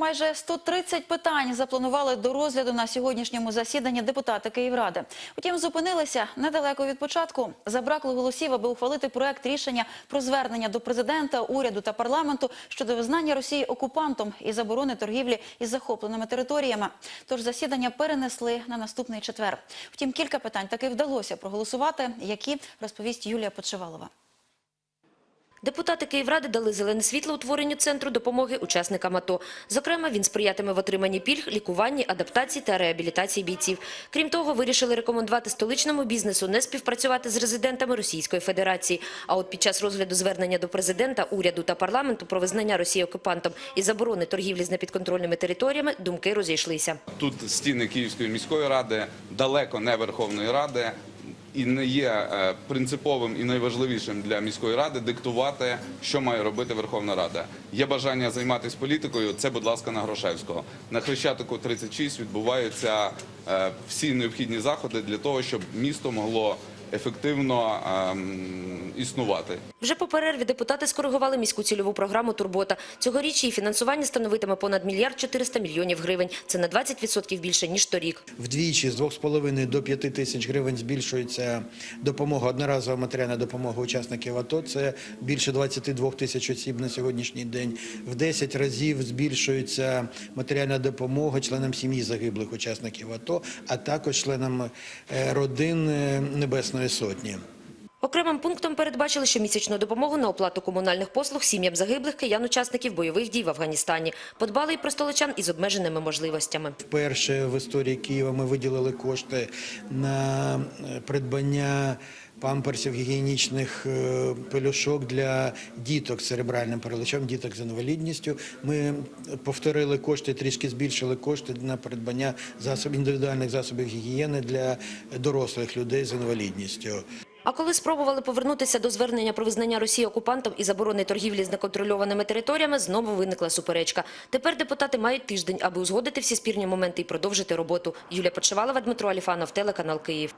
Майже 130 питань запланували до розгляду на сьогоднішньому засіданні депутати Київради. Утім, зупинилися недалеко від початку. Забракло голосів, аби ухвалити проект рішення про звернення до президента, уряду та парламенту щодо визнання Росії окупантом і заборони торгівлі із захопленими територіями. Тож засідання перенесли на наступний четвер. Втім, кілька питань таки вдалося проголосувати, які розповість Юлія Подшивалова. Депутати Київради дали зелене світло утворенню центру допомоги учасникам АТО. Зокрема, він сприятиме в отриманні пільг, лікуванні, адаптації та реабілітації бійців. Крім того, вирішили рекомендувати столичному бізнесу не співпрацювати з резидентами Російської Федерації. А от під час розгляду звернення до президента, уряду та парламенту про визнання Росії окупантом і заборони торгівлі з непідконтрольними територіями думки розійшлися. Тут стіни Київської міської ради, далеко не Верховної Ради. І не є е, принциповим і найважливішим для міської ради диктувати, що має робити Верховна Рада. Є бажання займатися політикою. Це, будь ласка, на Грошевського. На Хрещатику 36 відбуваються е, всі необхідні заходи для того, щоб місто могло ефективно ем, існувати. Вже по перерві депутати скоригували міську цільову програму «Турбота». Цьогоріч її фінансування становитиме понад мільярд 400 мільйонів гривень. Це на 20% більше, ніж торік. Вдвічі з 2,5 до 5 тисяч гривень збільшується допомога, одноразова матеріальна допомога учасників АТО. Це більше 22 тисяч осіб на сьогоднішній день. В 10 разів збільшується матеріальна допомога членам сім'ї загиблих учасників АТО, а також членам е, родин е, Небесної Сотні. Окремим пунктом передбачили щомісячну допомогу на оплату комунальних послуг сім'ям загиблих киян-учасників бойових дій в Афганістані. Подбали і про столичан із обмеженими можливостями. Вперше в історії Києва ми виділили кошти на е, придбання памперсів гігієнічних е, пелюшок для діток з церебральним параличем, діток з інвалідністю. Ми повторили кошти, трішки збільшили кошти на придбання засобів індивідуальних засобів гігієни для дорослих людей з інвалідністю. А коли спробували повернутися до звернення про визнання Росії окупантом і заборони торгівлі з неконтрольованими територіями, знову виникла суперечка. Тепер депутати мають тиждень, аби узгодити всі спірні моменти і продовжити роботу. Юлія Почевалова, Дмитро Аліфанов, телеканал Київ.